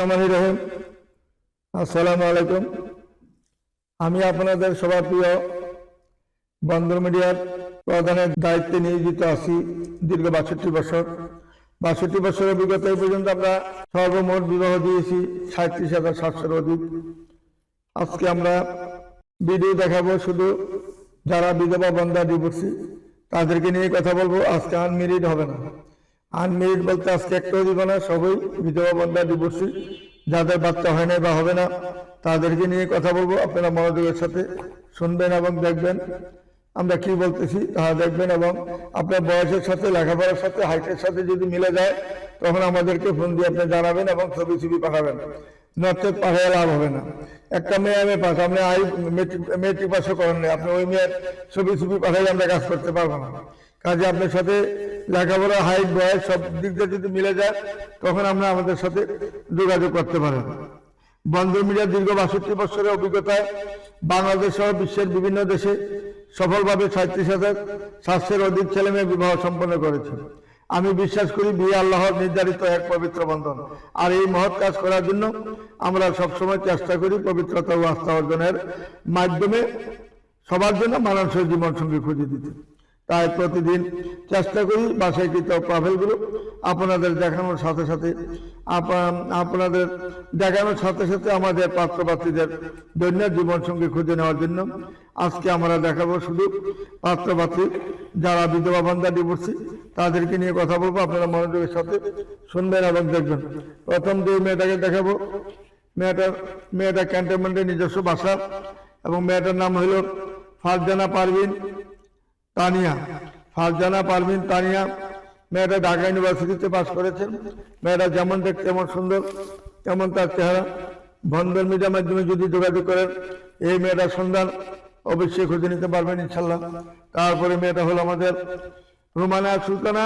রহমান রহিম, আসসালামু আলাইকুম। আমি আপনাদের সবার প্রিয় বন্দর মিডিয়ার প্রধানের দায়িত্বে নিয়োজিত আছি দীর্ঘ বাষট্টি বছর। বাষট্টি বছরের অভিজ্ঞতা পর্যন্ত আমরা সর্বমোট বিবাহ দিয়েছি সাঁত্রিশ হাজার সাতশোর অধিক। আজকে আমরা ভিডিও দেখাবো শুধু যারা বিধবা বন্ধা ডিভোর্সি তাদেরকে নিয়ে কথা বলব। আজকে আনমেরিড হবে না। আনমেরিড বলতে আজকে একটাও দিব না, সবই বিধবা বন্ধা ডিভোর্সি যাদের বাচ্চা হয় না বা হবে না, তাদেরকে নিয়ে কথা বলব, আপনারা মনোযোগের সাথে শুনবেন এবং দেখবেন। আমরা কি বলতেছি তাহা দেখবেন এবং আপনার বয়সের সাথে, লেখাপড়ার সাথে, হাইটের সাথে যদি মিলে যায়, তখন আমাদেরকে ফোন দিয়ে আপনি জানাবেন এবং ছবি ছবি পাঠাবেন। নচেত পাঠায় লাভ হবে না। একটা মেয়ে আমি পাস, আপনি আই, মেট্রিক পাশও করেন না আপনি ওই মেয়ের ছবি ছবি পাঠাই আমরা কাজ করতে পারব না। কাজে আপনার সাথে লেখাপড়া হাইট বয়স সব দিক দিয়ে যদি মিলে যায়, তখন আমরা আমাদের সাথে যোগাযোগ করতে পারেন। বন্দর মিডিয়ার দীর্ঘ বাষট্টি বছরের অভিজ্ঞতায় বাংলাদেশ সহ বিশ্বের বিভিন্ন দেশে সফলভাবে সাঁত্রিশ হাজার সাতশের অধিক ছেলে মেয়ে বিবাহ সম্পন্ন করেছে আমি বিশ্বাস করি বিয়ে আল্লাহর নির্ধারিত এক পবিত্র বন্ধন। আর এই মহৎ কাজ করার জন্য আমরা সবসময় চেষ্টা করি পবিত্রতা ও আস্থা অর্জনের মাধ্যমে সবার জন্য মানানসই জীবন সঙ্গী খুঁজে দিতে। তাই প্রতিদিন চেষ্টা করি বাসায়কৃত ট্রাভেলগুলো আপনাদের দেখানোর সাথে সাথে আপনাদের দেখানোর সাথে সাথে আমাদের পাত্রপাত্রীদের দৈন্য জীবন সঙ্গী খুঁজে নেওয়ার জন্য আজকে আমরা দেখাবো শুধু পাত্রপাত্রী যারা বিধবা বন্ধা ডিভোর্সি তাদেরকে নিয়ে কথা বলব। আপনারা মনোযোগের সাথে শুনবেন এবং দেখবেন। প্রথম যে মেয়েটাকে দেখাবো। মেয়েটার মেয়েটা ক্যান্টনমেন্টের নিজস্ব বাসা এবং মেয়েটার নাম হইল ফারজানা পারভিন। তানিয়া। ফারজানা পারভিন তানিয়া। মেয়েটা ঢাকা ইউনিভার্সিটিতে পাশ করেছেন। মেয়েটা যেমন দেখতে তেমন সুন্দর, তেমন তার চেহারা। বন্ধন মিডিয়ার মাধ্যমে যদি যোগাযোগ করেন, এই মেয়েটার সন্ধান অবশ্যই খুঁজে নিতে পারবেন ইনশাল্লাহ। তারপরে মেয়েটা হলো আমাদের রুমানা সুলতানা।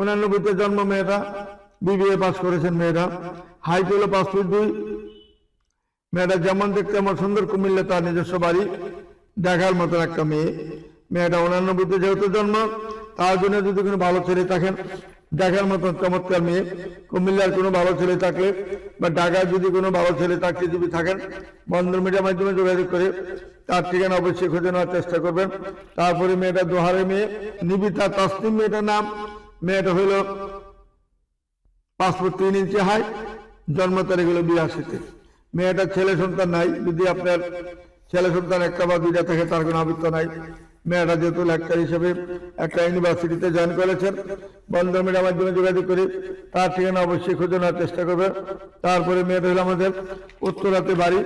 উনানব্বইতে জন্ম মেয়েটা। বিবিএ পাস করেছেন মেয়েটা। হাইট হলো পাঁচ ফুট দুই। মেয়েটা যেমন দেখতে তেমন সুন্দর। কুমিল্লা তার নিজস্ব বাড়ি। দেখার মতন একটা মেয়ে। মেয়েটা উনানব্বইতে যেহেতু জন্ম, তার জন্য যদি কোনো ভালো ছেলে থাকেন, দেখার মতন চমৎকার মেয়ে, কুমিল্লার কোনো ভালো ছেলে থাকলে বা ঢাকায় যদি কোনো ভালো ছেলে চাকরিজীবী থাকেন বন্ধন মিডিয়ার মাধ্যমে যোগাযোগ করে তার ঠিকানা অবশ্যই খুঁজে নেওয়ার চেষ্টা করবেন। তারপরে মেয়েটা দোহারে মেয়ে, নিবিতা তাসলিম মেয়েটার নাম। মেয়েটা হইল পাসপোর্ট তিন ইঞ্চি হাই, জন্ম তারিখ হলো বিরাশিতে। মেয়েটার ছেলে সন্তান নাই, যদি আপনার ছেলে সন্তান একটা বা দুইটা থাকে, তার কোনো আবৃত্ত নাই। যেহেতু লেকচার হিসেবে একটা ইউনিভার্সিটিতে জয়েন করেছেন বন্ধন মিডিয়ার মাধ্যমে যোগাযোগ করে। তার ঠিকানা অবশ্যই খুঁজে নেওয়ার চেষ্টা করবে। তারপরে মেয়েটা হলো আমাদের উত্তরাতে বাড়ি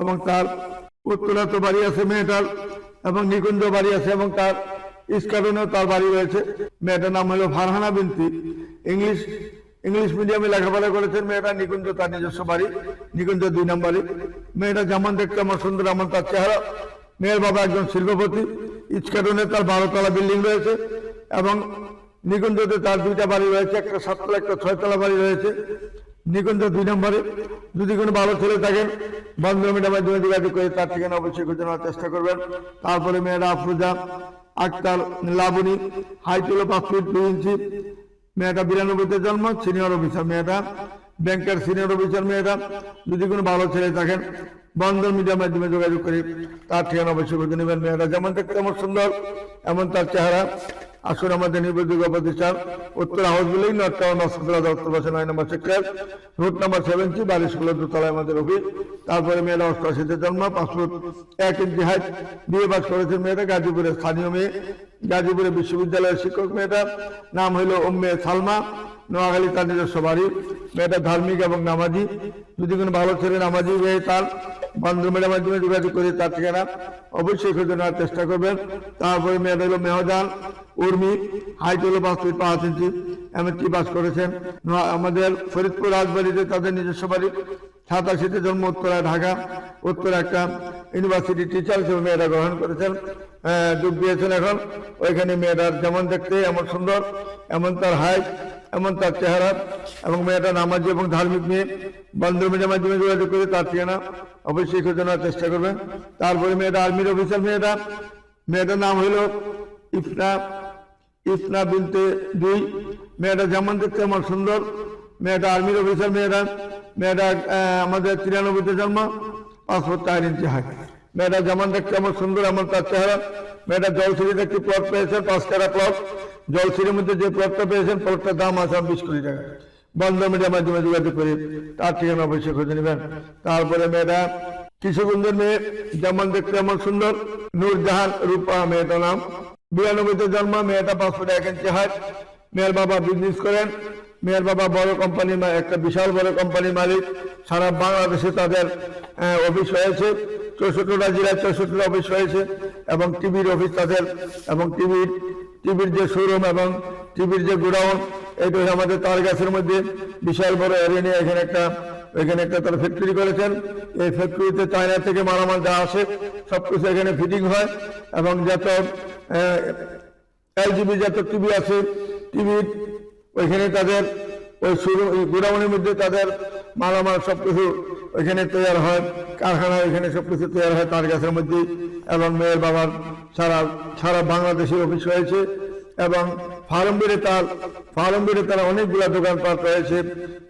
এবং তার উত্তরাতে বাড়ি আছে মেয়েটার এবং নিকুঞ্জ বাড়ি আছে এবং তার ইস্কাটনেও তার বাড়ি রয়েছে। মেয়েটার নাম হলো ফারহানা বিনতি। ইংলিশ ইংলিশ মিডিয়ামে লেখাপড়া করেছেন। মেয়েটা নিকুঞ্জ, তার নিজস্ব বাড়ি। নিকুঞ্জ দুই নম্বরে মেয়েটা যেমন দেখতে আমার সুন্দর আমার তার চেহারা। মেয়ের বাবা একজন শিল্পপতি। ইস্কাটনে তার বারোতলা বিল্ডিং রয়েছে এবং নিকুঞ্জতে তার দুইটা বাড়ি রয়েছে, একটা সাততলা, একটা ছয়তলা বাড়ি রয়েছে। নিকুঞ্জ দুই নম্বরে। যদি কোনো ভালো ছেলে থাকেন বন্ধু মিডিয়ার মাধ্যমে যোগাযোগ করে তার ঠিকানা অবশ্যই খুঁজে চেষ্টা করবেন। তারপরে মেয়েরা আফরোজা, আক্তার লাবণী হাইট হলো পাঁচ ফিট দুই ইঞ্চি, মেয়েটা বিরানব্বইতে জন্ম, সিনিয়র অফিসার মেয়েটা, ব্যাংকের সিনিয়র অফিসার মেয়েটা। যদি কোনো ভালো ছেলে থাকেন বন্ধন মিডিয়ার মাধ্যমে যোগাযোগ করে তার ঠিকানা অবশ্যই খুঁজে নেবেন। মেয়েটা যেমন দেখতে এমন সুন্দর, এমন তার চেহারা। আসুন আমাদের নির্ভরযোগ্য প্রতিষ্ঠান উত্তর হাউস বলেই নর্থ টাউন হসপিটাল উত্তর পাশে নয় নম্বর সেক্টর, রুট নাম্বার সেভেন্টি বাড়ি স্কুল দোতলায় আমাদের অফিস। তারপরে মেয়েরা অষ্টআশিতে জন্ম, পাসপোর্ট এক ইঞ্চি হাইট বিয়ে পাস করেছেন মেয়েটা গাজীপুরের স্থানীয় মেয়ে গাজীপুরে বিশ্ববিদ্যালয়ের শিক্ষক মেয়েটা নাম হইল উম্মে সালমা। নোয়াখালী তার নিজস্ব বাড়ি মেয়েটা ধার্মিক এবং নামাজি। যদি কোনো ভালো ছেলে নামাজি হয়ে তার বান্ধবের মাধ্যমে যোগাযোগ করে তার ঠিকানা অবশ্যই খুঁজে নেওয়ার চেষ্টা করবেন। তারপরে মেয়েটা হলো মেহজান উর্মি, হাইট হলো পাঁচ ফিট পাঁচ ইঞ্চি এমএসটি পাস করেছেন। আমাদের ফরিদপুর রাজবাড়িতে তাদের নিজস্ব বাড়ি, সাতাশিতে জন্ম উত্তরায় ঢাকা। উত্তরা একটা ইউনিভার্সিটি টিচার হিসেবে মেয়েরা গ্রহণ করেছেন। আহ, যোগ দিয়েছেন এখন। ওইখানে মেয়েটার যেমন দেখতে এমন সুন্দর এমন তার হাইট এমন তার চেহারা এবং মেয়েটা নামাজি এবং ধার্মিক মেয়ে। বন্ধু মিডিয়ার মাধ্যমে যোগাযোগ করে তার ঠিকানা অবশ্যই খুঁজে নেওয়ার চেষ্টা করবেন তারপরে মেয়েটা আর্মির অফিসার মেয়েটা। মেয়েটার নাম হইল ইফনা ইফনা বিনতে দুই। মেয়েটা যেমন দেখতে এমন সুন্দর। মেয়েটা আর্মির অফিসার মেয়েটা। মেয়েটা আমাদের তিরানব্বইতে জন্ম। পাঁচ ফুট চার ইঞ্চি হাইট মেয়েটা যেমন দেখতে এমন সুন্দর, এমন তার চেহারা। মেয়েটা জলসিরিতে একটি প্লট পেয়েছেন পাঁচ টাকা প্লট জলসিরির মধ্যে যে প্লটটা পেয়েছেন প্লটটার দাম আছে বিশ কোটি টাকা। বন্ধ মিডিয়ার মাধ্যমে যোগাযোগ করে তার ঠিকানা অবশ্যই খুঁজে নেবেন। তারপরে মেয়েটা কিশোরগঞ্জের মেয়ে, যেমন দেখতে এমন সুন্দর, নূরজাহান রূপা মেয়েটার নাম। বিরানব্বইতে জন্ম, মেয়েটা পাঁচ ফুট এক ইঞ্চি হাইট। মেয়ের বাবা বিজনেস করেন। মেয়ের বাবা বড় কোম্পানির মা- একটা বিশাল বড় কোম্পানির মালিক। সারা বাংলাদেশে তাদের অফিস হয়েছে। চৌষট্টিটা জেলায় চৌষট্টিটা অফিস হয়েছে। এবং টিভির অফিস তাদের, এবং টিভির টিভির যে শোরুম এবং টিভির যে গোডাউন এটা আমাদের তার গাছের মধ্যে। বিশাল বড় এরিয়া এখানে একটা এখানে একটা তারা ফ্যাক্টরি করেছেন। এই ফ্যাক্টরিতে চায়না থেকে মালামাল যা আসে, সবকিছু এখানে ফিটিং হয়। এবং যত এলজিবি যত টিভি আছে, টিভির ওইখানে তাদের ওই শুরু গোডাউনের মধ্যে তাদের মালামাল সব কিছু ওইখানে তৈরি হয় কারখানা ওইখানে সব কিছু তৈরি হয়, তার গাছের মধ্যে এবং মেয়ের বাবার সারা সারা বাংলাদেশের অফিস হয়েছে এবং ফার্মবিরে তার ফার্মবিরে তার অনেকগুলা দোকানপাট রয়েছে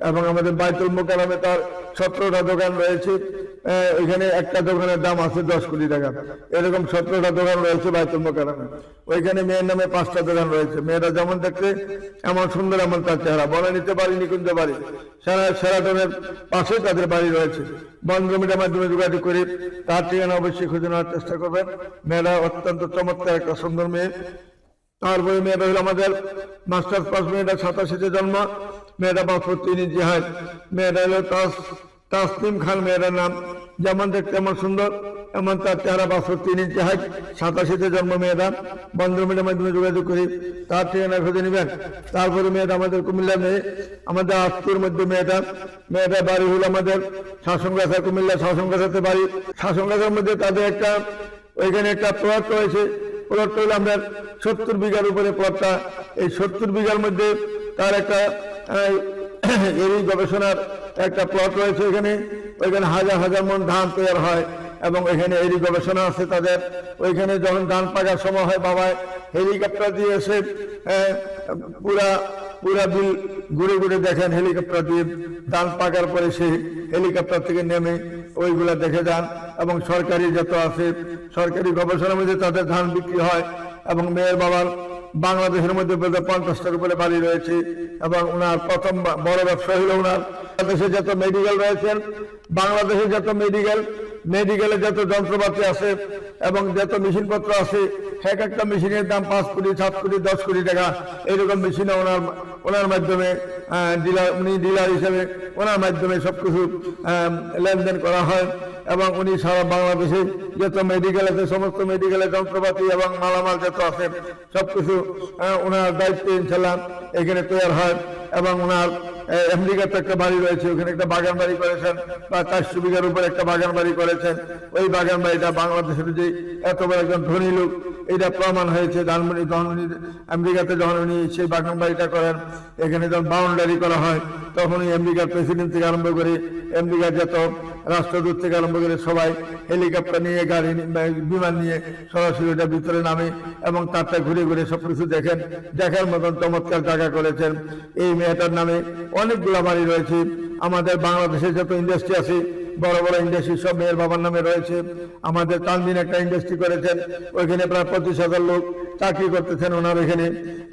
এবং আমাদের বাইতুল মোকালামে তার সতেরোটা দোকান রয়েছে। এখানে একটা দোকানের দাম আছে দশ কোটি টাকা। এরকম সতেরোটা দোকান রয়েছে বাইতুল মোকালামে ওইখানে মেয়ের নামে পাঁচটা দোকান রয়েছে। মেয়েরা যেমন দেখতে এমন সুন্দর এমন তার চেহারা। বলে নিতে পারি, নিকুঞ্জ বাড়ি সারা সেরাটনের পাশে তাদের বাড়ি রয়েছে। বন্ধ মিডিয়ার মাধ্যমে যোগাযোগ করে তার ঠিকানা অবশ্যই খুঁজে নেওয়ার চেষ্টা করবেন। মেয়েরা অত্যন্ত চমৎকার একটা সুন্দর মেয়ে। তারপরে মেয়েটা হলো আমাদের মাস্টার্স পাস, মেয়েটা সাতাশিতে জন্ম, মেয়েটা পাঁচ ফুট তিন ইঞ্চি হাইট মেয়েটা হলো তাস, তাসনিম খান, মেয়েটার নাম। যেমন দেখতে এমন সুন্দর, এমন তার চেহারা পাঁচ ফুট তিন ইঞ্চি হাইট সাতাশিতে জন্ম মেয়েটা। বন্ধ মিডিয়ার মাধ্যমে যোগাযোগ করি, তার ঠিকানা খুঁজে নেবেন। তারপরে মেয়েটা আমাদের কুমিল্লা মেয়ে, আমাদের আজকের মধ্যে মেয়েটা। মেয়েটা বাড়ি হলো আমাদের শাসনগাছা, কুমিল্লা শাসনগাছাতে বাড়ি। শাসনগাছার মধ্যে তাদের একটা, ওইখানে একটা প্লট রয়েছে। প্লটটা হলো আমরা সত্তর বিঘার উপরে প্লটটা এই সত্তর বিঘার মধ্যে তার একটা, এই গবেষণার একটা প্লট রয়েছে এখানে। ওইখানে হাজার হাজার মন ধান তৈরি হয়। এবং এখানে এরি গবেষণা আছে তাদের। ওইখানে যখন ধান পাকার সময় হয় বাবায় হেলিকপ্টার দিয়ে এসে পুরা পুরা বিল ঘুরে ঘুরে দেখেন হেলিকপ্টার দিয়ে। ধান পাকার পরে সেই হেলিকপ্টার থেকে নেমে ওইগুলা দেখে যান এবং সরকারি যত আছে, সরকারি গবেষণার মধ্যে তাদের ধান বিক্রি হয় এবং মেয়ের বাবার বাংলাদেশের মধ্যে হয় পঞ্চাশটার উপরে বাড়ি রয়েছে এবং ওনার প্রথম বড় ব্যবসা হলো ওনার বাংলাদেশে যত মেডিকেল রয়েছেন, বাংলাদেশে যত মেডিকেল মেডিকেলে যত যন্ত্রপাতি আছে এবং যত মেশিনপত্র আছে এক একটা মেশিনের দাম পাঁচ কোটি সাত কোটি দশ কোটি টাকা। এরকম মেশিনে ওনার ওনার মাধ্যমে ডিলার উনি ডিলার হিসেবে ওনার মাধ্যমে সব কিছু লেনদেন করা হয় এবং উনি সারা বাংলাদেশে যত মেডিকেল আছে সমস্ত মেডিকেলের যন্ত্রপাতি এবং মালামাল যত আছে সবকিছু আহ, ওনার দায়িত্বে ইনশাল্লাহ এখানে তৈরি হয়। এবং ওনার আমেরিকাতে একটা বাড়ি রয়েছে, ওখানে একটা বাগান বাড়ি করেছেন, বা চারশো বিঘার উপর একটা বাগান বাড়ি করেছেন। ওই বাগান বাড়িটা বাংলাদেশের যে এত বড় একজন ধনী লোক, এটা প্রমাণ হয়েছে ধানমন্ডি যখন আমেরিকাতে যখন উনি সেই বাগান বাড়িটা করেন, এখানে যখন বাউন্ডারি করা হয়, তখন ওই আমেরিকার প্রেসিডেন্ট থেকে আরম্ভ করে আমেরিকার যত রাষ্ট্রদূত থেকে আরম্ভ করে সবাই হেলিকপ্টার নিয়ে, গাড়ি বিমান নিয়ে সরাসরি ওটা ভিতরে নামে এবং তারটা ঘুরে ঘুরে সবকিছু দেখেন, দেখার মতন চমৎকার জায়গা করেছেন। এই মেয়েটার নামে অনেকগুলো বাড়ি রয়েছে। আমাদের বাংলাদেশে যত ইন্ডাস্ট্রি আছে বড় বড় ইন্ডাস্ট্রি সব মেয়ের বাবার নামে রয়েছে। আমাদের তানদিন একটা ইন্ডাস্ট্রি করেছেন ওইখানে প্রায় পঁচিশ হাজার লোক চাকরি করতেছেন ওনার এখানে।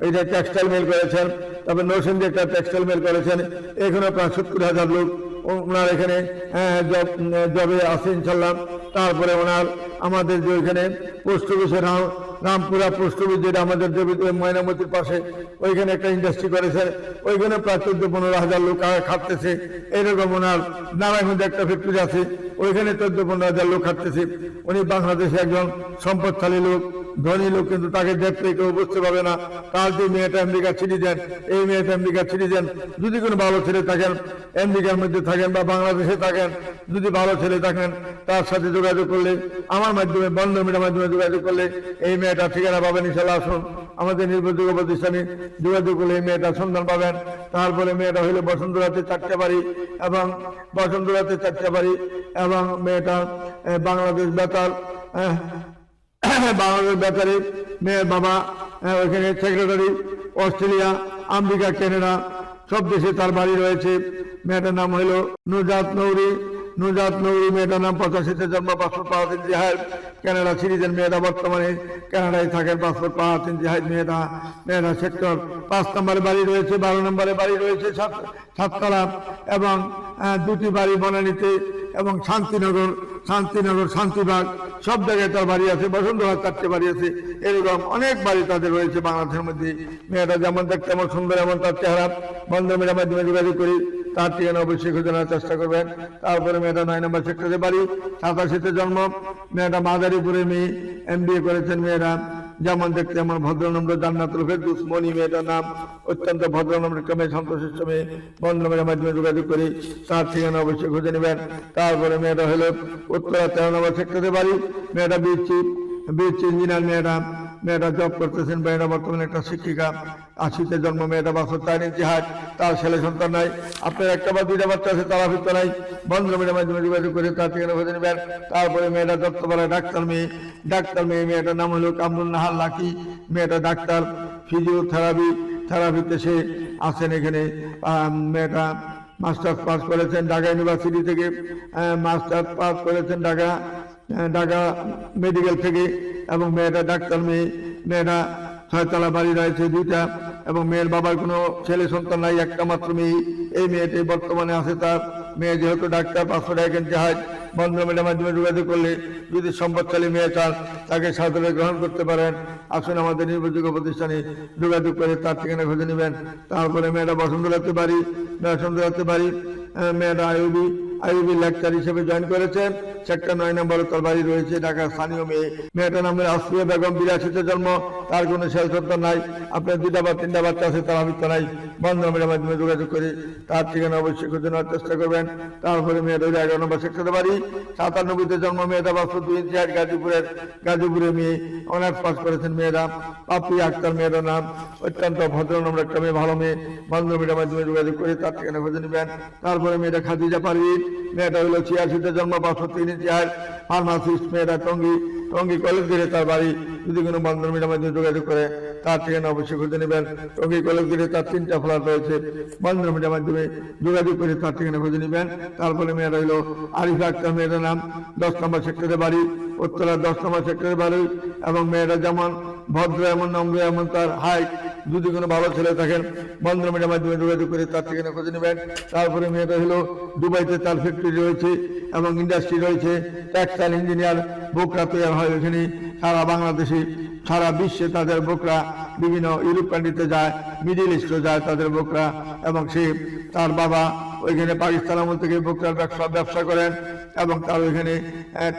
এইটা টেক্সটাইল মিল করেছেন তারপরে নৌসিন্দি একটা টেক্সটাইল মিল করেছেন। এখানে প্রায় সত্তর হাজার লোক ওনার এখানে হ্যাঁ, জব জবে আছে ইনশাল্লাহ। তারপরে ওনার আমাদের যে ওইখানে পোস্ট অফিসে রামপুরা পোস্ট অফিস যেটা আমাদের ময়নামতির পাশে, ওইখানে একটা ইন্ডাস্ট্রি করেছে ওইখানে প্রায় চোদ্দ পনেরো হাজার লোক খাটতেছে। এরকম ওনার নারায়ণগঞ্জে একটা ফ্যাক্টরি আছে। ওইখানে চোদ্দ পনেরো হাজার লোক খাটতেছে। উনি বাংলাদেশে একজন সম্পদশালী লোক, ধনী লোক, কিন্তু তাকে দেখতে কেউ বুঝতে পারবে না। তার যে মেয়েটা আমেরিকা ছিড়ি দেন, এই মেয়েটা আমেরিকা ছিড়ি দেন। যদি কোনো ভালো ছেলে থাকেন, আমেরিকার মধ্যে থাকেন বা বাংলাদেশে থাকেন, যদি ভালো ছেলে থাকেন, তার সাথে যোগাযোগ করলে, আমার মাধ্যমে, বন্ধ মিডিয়ার মাধ্যমে যোগাযোগ করলে, এই মেয়েটা ঠিকানা পাবেন ইনশাল্লাহ আসুন। আমাদের নির্ভরযোগ্য প্রতিষ্ঠানে যোগাযোগ করলে এই মেয়েটা সন্ধান পাবেন। তারপরে মেয়েটা হইল বসন্তরাতে চারটে বাড়ি এবং বসন্তরাতে চারটে বাড়ি এবং মেয়েটা বাংলাদেশ বেতার বাংলাদেশ বেতারে মেয়ের বাবা ওইখানে সেক্রেটারি, অস্ট্রেলিয়া, আমেরিকা, কানাডা, সব দেশে তার বাড়ি রয়েছে। মেয়েটার নাম হলো নুজাত নৌরি। নুজাত নৌরি মেয়েটার নাম পঁচাশিতে জন্ম পাসপোর্ট পাওয়াতেন জিহাদ। কানাডা সিরিজের মেয়েটা বর্তমানে কানাডায় থাকেন পাসপোর্ট পাওয়াতেন জিহাদ মেয়েরা। মেয়েরা সেক্টর পাঁচ নম্বরে বাড়ি রয়েছে, বারো নম্বরে বাড়ি রয়েছে সাত সাততলা এবং দুটি বাড়ি বনানীতে এবং শান্তিনগর শান্তিনগর, শান্তিবাগ, সব জায়গায় তার বাড়ি আছে বসন্তবাগ চারটে বাড়ি আছে। এরকম অনেক বাড়ি তাদের রয়েছে বাংলাদেশের মধ্যে। মেয়েটা যেমন দেখতে এমন সুন্দর, এমন তার চেহারা। বন্ধমের মাধ্যমে যোগাযোগ করি। তার ঠিকানা অবশ্যই খুঁজে নেওয়ার চেষ্টা করবেন। তারপরে মেয়েটা নয় নম্বর সেক্টরে বাড়ি সাতাশিতে জন্ম। মেয়েটা মাদারীপুরে মেয়ে এম করেছেন মেয়েরা। যেমন দেখতে এমন ভদ্রনম্র জান্নাতুল ফেরদুস মনি মেয়েটার নাম। অত্যন্ত ভদ্রনম্র ক্রমে সন্তোষিষ্ট মেয়ে বন্ধমের মাধ্যমে যোগাযোগ করি, তার ঠিকানা অবশ্যই খুঁজে নেবেন। তারপরে মেয়েটা হলো উত্তরা তেরো নম্বর সেক্টরে বাড়ি, মেয়েটা বিচি বিচি ইঞ্জিনিয়ার মেয়েটা। মেয়েটা জব করতেছেন মেয়েটা বর্তমানে একটা শিক্ষিকা, আশিতে জন্ম বছর চার ইঞ্চি হাট তার ছেলে সন্তান নাই। আপনার একটা বা দুইটা বাচ্চা আছে, তারা ফিরতে নাই। বন্ধমের মাধ্যমে যোগাযোগ করে তার ঠিকানা খুঁজে নেবেন। তারপরে মেয়েটা দত্তপাড়ায় ডাক্তার মেয়ে ডাক্তার মেয়ে, মেয়েটার নাম হলো কামরুল নাহার লাকি। মেয়েটা ডাক্তার ফিজিওথেরাপি থেরাপিতে সে আছেন এখানে। মেয়েটা মাস্টার্স পাস করেছেন ঢাকা ইউনিভার্সিটি থেকে। মাস্টার্স পাস করেছেন ঢাকা। ঢাকা মেডিকেল থেকে এবং মেয়েটা ডাক্তার মেয়ে, মেয়েটা ছয়তলা বাড়ি রয়েছে দুইটা এবং মেয়ের বাবার কোনো ছেলে সন্তান নাই, একটা মাত্র মেয়ে। এই মেয়েটি বর্তমানে আছে তার। মেয়ে যেহেতু ডাক্তার পাঁচশো টাকা জাহাজ, বন্ধ মেয়েটার মাধ্যমে যোগাযোগ করলে যদি সম্পদশালী মেয়ে চান, তাকে সাদরে গ্রহণ করতে পারেন। আসুন আমাদের নির্ভরযোগ্য প্রতিষ্ঠানে যোগাযোগ করে তার ঠিকানা খুঁজে নেবেন। তারপরে মেয়েটা বসন্ত রাখতে পারি বসন্ত রাখতে পারি মেয়েটা আইবি আইবি লেকচার হিসেবে জয়েন করেছেন সেক্টর নয় নম্বর তার বাড়ি রয়েছে ঢাকার স্থানীয় মেয়ে। মেয়েটার নামের আসফিয়া বেগম বিরাশিতে জন্ম। তার কোনো শেষ নাই। আপনার দুইটা বা তিনটা বাচ্চা আছে, তার আমিত্য নাই। বন্ধ নম্বরের মাধ্যমে যোগাযোগ করে। তার ঠিকানা অবশ্যই খুঁজে নেওয়ার চেষ্টা করবেন। তারপরে মেয়েটা এগারো নম্বর সেক্টরে বাড়ি। সাতানব্বইতে জন্ম মেয়েটা বাস্তব দুই ইঞ্চি গাজীপুরের গাজীপুরের মেয়ে। অনার্স পাস করেছেন মেয়েরা। পাপি আক্তার মেয়েটার নাম। অত্যন্ত ভদ্র নম্বর একটা মেয়ে, ভালো মেয়ে। বন্ধ নম্বরের মাধ্যমে যোগাযোগ করে তার ঠিকানা খুঁজে নেবেন। তারপরে মেয়েটা খাদিজা পারভিন মেয়েটা হলো ছিয়াশিতে জন্ম পাঁচশো তিন হাট ফার্মাসিস্ট, মেয়েটা টঙ্গি। টঙ্গি কলেজ গেলে তার বাড়ি। যদি কোনো মিডিয়ার মাধ্যমে যোগাযোগ করে, তার ঠিকানা অবশ্যই খুঁজে নেবেন। টঙ্গি কলেজ গেলে তার তিনটা ফ্ল্যাট রয়েছে। বন্ধন মিডিয়ার মাধ্যমে যোগাযোগ করে তার ঠিকানা খুঁজে নেবেন। তারপরে মেয়েটা হইল আরিফা আক্তার মেয়েটার নাম। দশ নম্বর সেক্টরে বাড়ি উত্তরার দশ নম্বর সেক্টরে বাড়ি। এবং মেয়েটা যেমন ভদ্র, এমন নম্র, এমন তার হাইট যদি কোনো ভালো ছেলে থাকেন বন্ধন মিডিয়ার মাধ্যমে যোগাযোগ করে তার থেকে খোঁজ নেবেন। তারপরে মেয়েটা হলো দুবাইতে তার ফ্যাক্টরি রয়েছে এবং ইন্ডাস্ট্রি রয়েছে। টেক্সটাইল ইঞ্জিনিয়ার বোকরা তৈরি হয় ওখানে সারা বাংলাদেশে, সারা বিশ্বে তাদের বোকরা বিভিন্ন ইউরোপ কান্ট্রিতে যায় মিডিল ইস্টে যায় তাদের বোকরা এবং সে তার বাবা ওইখানে পাকিস্তান আমল থেকে বোকরার ব্যবসা ব্যবসা করেন এবং তার ওইখানে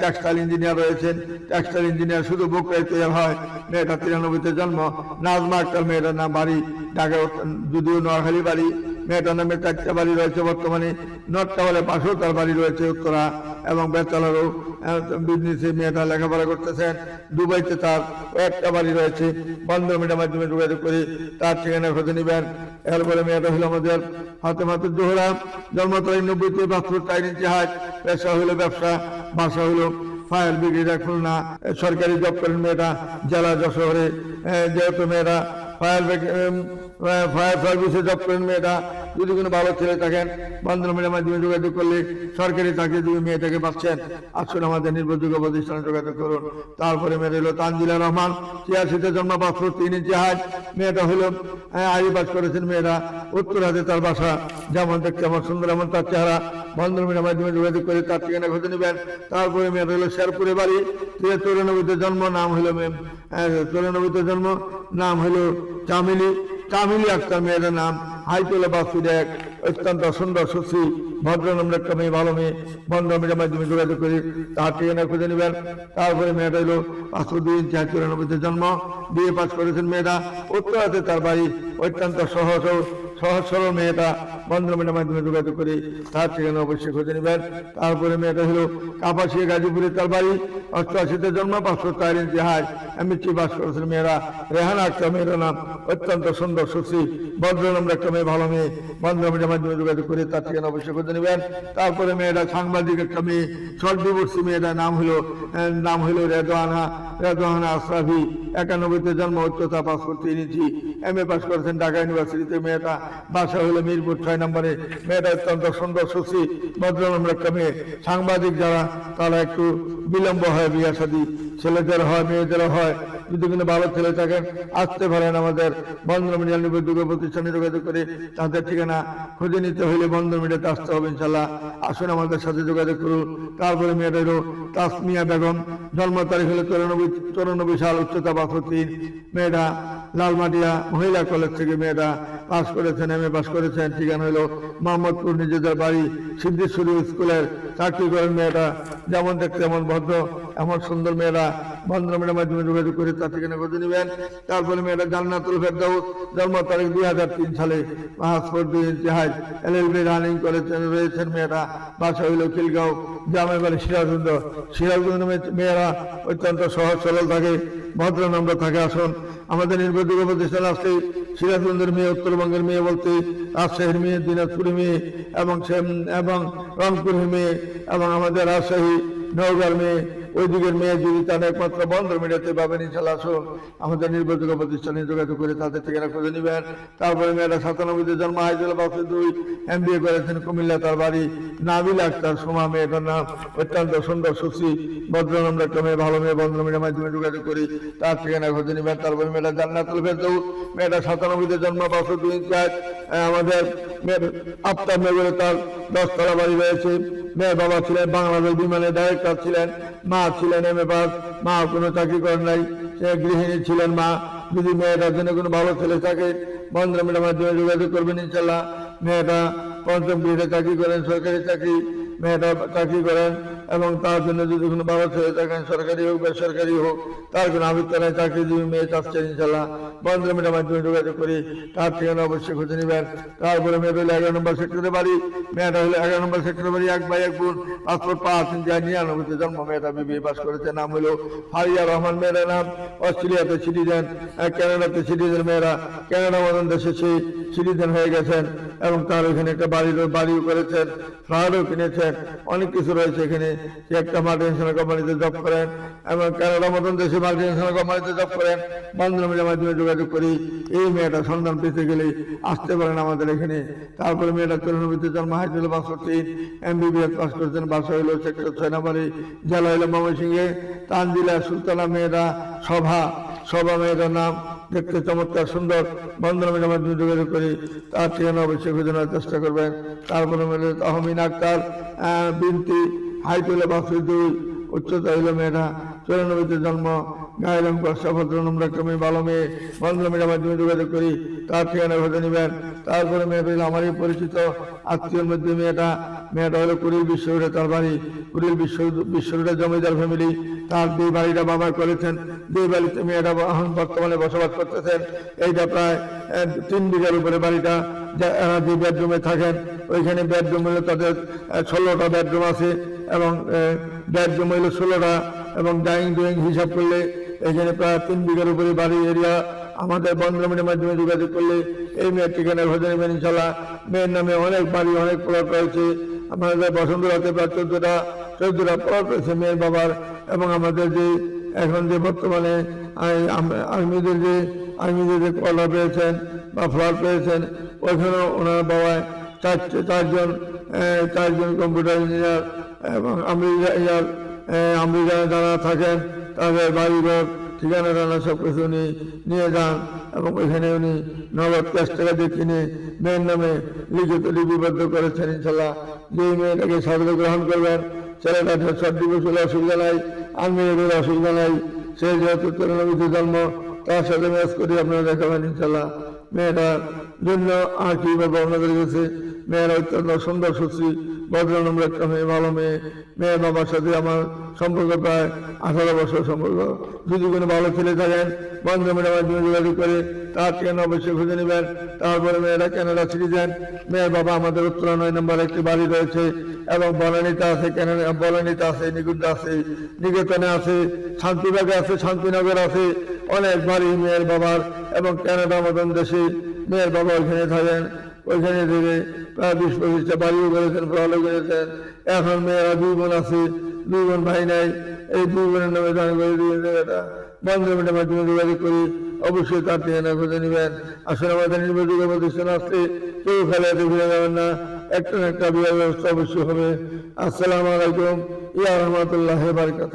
টেক্সটাইল ইঞ্জিনিয়ার রয়েছেন। টেক্সটাইল ইঞ্জিনিয়ার শুধু বোকরাই তৈরি হয়। মেয়েটা তিরানব্বইতে জন্ম। নাজমা আক্তার, মেয়েটার নাম বাড়ি ঢাকা যদিও নোয়াখালী বাড়ি। মেয়েটার নামে চারটা বাড়ি রয়েছে বর্তমানে নটটাওয়ালের পাশেও তার বাড়ি রয়েছে উত্তরা, এবং বেতালারও বিজনেসে মেয়েটা লেখাপড়া করতেছেন দুবাইতে তার একটা বাড়ি রয়েছে বন্ধ মিডিয়ার মাধ্যমে যোগাযোগ করে তার ঠিকানা খুঁজে নেবেন। এরপরে মেয়েটা হলো আমাদের হাতে মাত্র জোহরা। জন্ম তারিখ নব্বইতে চার ইঞ্চি হাট পেশা হলো ব্যবসা, বাসা হলো ফায়ার ব্রিগেড খুলনা। সরকারি জব করেন মেয়েটা জেলা যশোরে যেহেতু মেয়েরা ফায়ার ফায়ার সার্ভিসে জব করেন মেয়েটা যদি কোনো ভালো ছেলে থাকেন বন্ধন মেয়ের মাধ্যমে যোগাযোগ করলে সরকারি চাকরি যদি মেয়েটাকে পাচ্ছেন। আসুন আমাদের নির্ভরযোগ্য প্রতিষ্ঠানে যোগাযোগ করুন। তারপরে মেয়ে হলো তানজিলা রহমান। ছিয়াশিতে জন্ম পাঁচশো তিন ইঞ্চি হাজ মেয়েটা হলো আই পাস করেছেন মেয়েরা। উত্তর হাতে তার বাসা। যেমন দেখতে আমার সুন্দর, এমন তার চেহারা। বন্ধন মেয়ের মাধ্যমে যোগাযোগ করে তার ঠিকানা খুঁজে নেবেন। তারপরে মেয়েটা হলো শেরপুরে বাড়ি। চৌরানব্বইতে জন্ম, নাম হলো মেম চৌরানব্বইতে জন্ম, নাম হলো চামিলি। চামিলি আক্তার মেয়েদের নাম। অত্যন্ত সুন্দর সুশ্রী একটা মেয়ে, ভালো মেয়ে। যোগাযোগ করে। তার ঠিকানা খুঁজে নেবেন। তারপরে মেয়েটা পাঁচশো দুই ইঞ্চি চুরানব্বইতে জন্ম। বিয়ে পাস করেছেন মেয়েটা। তার বাড়ি অত্যন্ত সহজ সহজ সরল মেয়েটা। মাধ্যমে যোগাযোগ করে। তার ঠিকানা অবশ্যই খুঁজে নেবেন। তারপরে মেয়েটা হলো কাপাসিয়া, গাজীপুরে তার বাড়ি। অষ্টআশিতে জন্ম, পাঁচশো চার ইঞ্চি হাই বাস করেছেন মেয়েরা। রেহানা একটা মেয়ের নাম অত্যন্ত সুন্দর সুশ্রী ভদ্র নম্বর একটা মেয়ে, ভালো মেয়ে বন্ধমের মাধ্যমে যোগাযোগ করে, তার ঠিকানা অবশ্যই খুঁজে নেবেন। তারপরে মেয়েরা সাংবাদিক একটা মেয়ে শর্ট ডিভোর্সি মেয়েটা নাম হলো নাম হলো রেদোয়ানা রেদোয়ানা আশরাফি, একানব্বইতে জন্ম, উচ্চতা পাসপোর্ট তিন ইঞ্চি, এম এ পাস করেছেন ঢাকা ইউনিভার্সিটিতে। মেয়েটা বাসা হলো মিরপুর ছয় নম্বরে। মেয়েটা অত্যন্ত সুন্দর, সুশী ভদ্রনম্রক্ষ মেয়ে। সাংবাদিক যারা, তারা একটু বিলম্ব হয় বিয়া শাদী ছেলেদের হয়, মেয়েদেরও হয়। যদি কোনো ভালো ছেলে থাকেন আসতে পারেন আমাদের বন্ধন মিডিয়া নিবেদিত প্রতিষ্ঠানে যোগাযোগ করে তাদের ঠিকানা খুঁজে নিতে হলে বন্ধন মিডিয়াতে আসতে হবে ইনশাল্লাহ আসুন আমাদের সাথে যোগাযোগ করুন। তারপরে মেয়েটা তাসমিয়া বেগম, জন্ম তারিখ হলে চৌরানব্বই চৌরানব্বই সাল, উচ্চতা বাষট্টি। মেয়েটা লালমাটিয়া মহিলা কলেজ থেকে মেয়েরা পাস করেছেন এম এ পাস করেছেন। ঠিকানা হলো মোহাম্মদপুর নিজেদের বাড়ি, সিদ্ধেশ্বরী স্কুলের চাকরি করেন মেয়েটা যেমন দেখতে এমন ভদ্র, এমন সুন্দর মেয়েরা। বন্ধন মেয়ের মাধ্যমে যোগাযোগ করে তার ঠিকানা খুঁজে নেবেন। তারপরে মেয়েটা জান্নাতুল ফেরদাউস, জন্ম তারিখ দুই হাজার তিন সালে পাসপোর্ট দুই হাইট এল এল বি রানিং করেছেন রয়েছেন মেয়েরা। বাসা হইল খিলগাঁও জামাই বাড়ি সিরাজগঞ্জ। সিরাজগঞ্জ মেয়েরা অত্যন্ত সহজ সরল থাকে, ভদ্র নম্র থাকে, আসুন। আমাদের নির্বাচিত প্রতিষ্ঠান আছে সিরাজগঞ্জের মেয়ে, উত্তরবঙ্গের মেয়ে বলতে রাজশাহীর মেয়ে, দিনাজপুরের মেয়ে এবং এবং রংপুরের মেয়ে এবং আমাদের রাজশাহী, নওগাঁর মেয়ে ওই দিকের মেয়ে যদি তারা একমাত্র বন্ধ মিডিয়াতে পাবেন ইনশাল্লাহ আসুন। আমাদের নির্বাচিত প্রতিষ্ঠানে যোগাযোগ করে তাদের ঠিকানা খুঁজে নেবেন। তারপরে মেয়েরা সাতানব্বইতে জন্ম হাইজুল বাসে দুই এম বি এ করেছেন কুমিল্লা, তার বাড়ি নাবিল আক্তার, সোমা মেয়েটার নাম অত্যন্ত সুন্দর সুশী ভদ্রনাম একটা মেয়ে, ভালো মেয়ে বন্ধ মিডিয়ার মাধ্যমে যোগাযোগ করি, তার ঠিকানা খুঁজে নেবেন। তারপরে মেয়েটা জান্নাতুল ফেরদৌস মেয়েটা সাতানব্বইতে জন্ম, বাসে দুই চার আমাদের আফতাব নগরে তার দশতলা বাড়ি রয়েছে। মেয়ের বাবা ছিলেন বাংলাদেশ বিমানের ডাইরেক্টর ছিলেন। মা ছিলেন এম পাস মা কোনো চাকরি করেন নাই। সে গৃহিণী ছিলেন মা। যদি মেয়েটার জন্য কোনো ভালো ছেলে থাকে বন্ধ মিডিয়ার মাধ্যমে যোগাযোগ করবেন ইনশাল্লাহ মেয়েটা পঞ্চম গৃহে চাকরি করেন, সরকারি চাকরি। মেয়েটা চাকরি করেন এবং তার জন্য যদি কোনো ভালো ছেলে থাকেন, সরকারি হোক, বেসরকারি হোক, তার কোনো আবিত্তরায় চাকরিজীবী মেয়ে চাচ্ছেন ইনশাল্লাহ বন্ধ মিডিয়ার মাধ্যমে যোগাযোগ করি। তার ঠিকানা অবশ্যই খুঁজে নেবেন। তারপরে মেয়েটা হলো এগারো নম্বর সেক্টরে বাড়ি। মেয়েটা হলো এগারো নম্বর সেক্টরে বাড়ি, এক ভাই এক বোন পাসপোর্ট পাঁচ, ইন্ডিয়া নিরানব্বইতে জন্ম। মেয়েটা বিবিএ পাস করেছে। নাম হলো ফারিয়া রহমান। মেয়েরা নাম অস্ট্রেলিয়াতে সিটিজেন কানাডাতে সিটিজেন মেয়েরা। কানাডা মতন দেশে সে সিটিজেন হয়ে গেছেন এবং তার ওখানে একটা বাড়ি বাড়িও করেছেন, ফ্ল্যাটও কিনেছেন। অনেক কিছু রয়েছে এখানে। একটা মাল্টিনেশনাল কোম্পানিতে জব করেন এবং কানাডা মতন দেশে মাল্টিনেশনাল কোম্পানিতে জব করেন। বন্ধন মিডিয়ার মাধ্যমে যোগাযোগ করি। এই মেয়েটা সন্ধান পেতে গেলে আসতে পারেন আমাদের এখানে। তারপরে মেয়েটা চৌরানব্বইতে জন্ম হাইছিল বাষট্টি। এমবিবিএস পাস করেছেন, বাসা হইল সেক্টর ছয় নম্বরে। জেলা হইল ময়মনসিংহে। তানজিলা সুলতানা মেয়েরা সভা। সভা মেয়েটার নাম দেখতে চমৎকার সুন্দর। বন্ধন মিডিয়ার মাধ্যমে যোগাযোগ করি। তার ঠিকানা অবশ্যই খুঁজে চেষ্টা করবেন। তারপরে মেলে আহমিন আক্তার বিনতি বাসুই দুই, উচ্চতা হইল মেয়েটা। চৌরানব্বইতে জন্ম গায়ের রঙ বর্ষা, ভদ্র নম্বর একটা মেয়ে ভালো মেয়ে। বন্ধন মিডিয়ার মাধ্যমে যোগাযোগ করি, তার ঠিকানা খুঁজে নেবেন। তারপরে মেয়ে পেলে আমারই পরিচিত আত্মীয়র মধ্যে মেয়েটা। মেয়েটা হলো কুড়িল বিশ্বরোডে তার বাড়ি। কুড়িল বিশ্ব বিশ্বরোডের জমিদার ফ্যামিলি। তার দুই বাড়িটা বাবা করেছেন। দুই বাড়িতে মেয়েটা এখন বর্তমানে বসবাস করতেছেন। এইটা প্রায় তিন বিঘার উপরে বাড়িটা। এরা যে বেডরুমে থাকেন। ওইখানে বেডরুম হলো তাদের ষোলোটা বেডরুম আছে। এবং বেডরুম হইল ষোলোটা এবং ডুইং হিসাব করলে এখানে প্রায় তিন বিঘার উপরে বাড়ি এরিয়া আমাদের বন্ধমিনের মাধ্যমে যোগাযোগ করলে এই মেয়ের ঠিকানা ভোজন নেবেন ইনশাল্লাহ। মেয়ের নামে অনেক বাড়ি, অনেক প্লট রয়েছে। আমাদের বসন্ত বসন্তরাতে প্রায় চোদ্দটা চোদ্দটা প্লট রয়েছে মেয়ের বাবার এবং আমাদের যে এখন যে বর্তমানে আর্মিদের যে আর্মিদের যে কলা পেয়েছেন বা ফ্লট পেয়েছেন, ওইখানেও ওনার বাবায় চার চারজন চারজন কম্পিউটার ইঞ্জিনিয়ার এবং আমেরিকা ইয়ার যারা থাকেন, তাদের বাড়ি ঘর, ঠিকানা টানা সব কিছু উনি নিয়ে যান এবং ওইখানে উনি নগদ ক্যাশ টাকা দিয়ে কিনে মেয়ের নামে লিখিত লিপিবদ্ধ করেছেন ইনশাল্লাহ যে মেয়েটাকে সাদরে গ্রহণ করবেন ছেলেটা সব দিবস হলে অসুবিধা নাই মেয়েদের অসুবিধা নাই, সে যেহেতু জন্ম, তার সাথে ম্যাচ করে আপনারা দেখাবেন ইনশাল্লাহ মেয়েটার জন্য আর কি বলব আপনাদের কাছে মেয়েরা অত্যন্ত সুন্দর সুশ্রী ভদ্রনম্র একটা মেয়ে ভালো মেয়ে মেয়ের বাবার সাথে আমার সম্পর্ক প্রায় আঠারো বছর সম্পর্ক। যদি কোনো ভালো ছেলে থাকেন বন্ধ মেয়ের যোগাযোগ করে, তার কেন অবশ্যই খুঁজে নেবেন? তারপরে মেয়েরা কেনাডা সিটিজেন মেয়ের বাবা আমাদের উত্তরা নয় নম্বর একটি বাড়ি রয়েছে এবং বনানীতে আছে কেনাডা বনানীতে আছে নিগুদ্ধ আছে, নিকেতনে আছে, শান্তিবাগে আছে, শান্তিনগর আছে। অনেক বাড়ি মেয়ের বাবার এবং কানাডা মতন দেশে মেয়ের বাবা ওইখানে থাকেন। ওইখানে থেকে প্রায় বিশ পঁচিশটা বাড়িও করেছেন ফলো করেছেন। এখন মেয়েরা দুই বোন আছে, দুই বোন ভাই নাই। এই দুই বোনের নামে দান করে দিয়েছে এটা। বন্ধের মিডিয়ার মাধ্যমে যোগাযোগ করি অবশ্যই তার ঠিকানা খুঁজে নেবেন। আসলে আমাদের নির্বাচিত প্রতিষ্ঠান আসলে কেউ খেলাতে ফিরে যাবেন না। একটা না একটা বিয়ের ব্যবস্থা অবশ্যই হবে। আসসালামু আলাইকুম। ইয়া রহমতুল্লাহ বারকাত